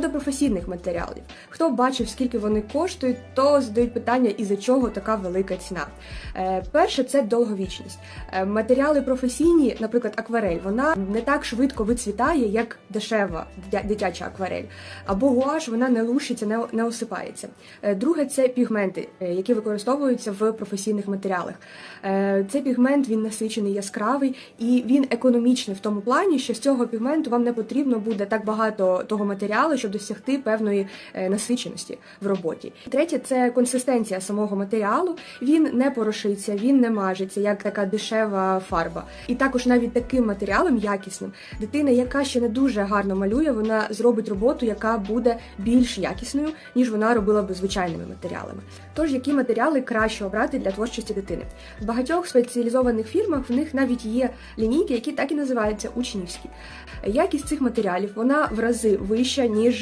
Щодо професійних матеріалів, хто бачив, скільки вони коштують, то задають питання, із за чого така велика ціна. Е, перше, це довговічність. Е, матеріали професійні, наприклад, акварель, вона не так швидко вицвітає, як дешева дитяча акварель. Або гуаш, вона не лущиться, не, не осипається. Е, друге, це пігменти, е, які використовуються в професійних матеріалах. Е, цей пігмент він насичений, яскравий і він економічний в тому плані, що з цього пігменту вам не потрібно буде так багато того матеріалу, щоб досягти певної е, насиченості в роботі. Третє це консистенція самого матеріалу. Він не порошиться, він не мажеться, як така дешева фарба. І також навіть таким матеріалом якісним дитина, яка ще не дуже гарно малює, вона зробить роботу, яка буде більш якісною, ніж вона робила би звичайними матеріалами. Тож, які матеріали краще обрати для творчості дитини? В багатьох спеціалізованих фірмах в них навіть є лінійки, які так і називаються учнівські. Якість цих матеріалів вона в рази вища ніж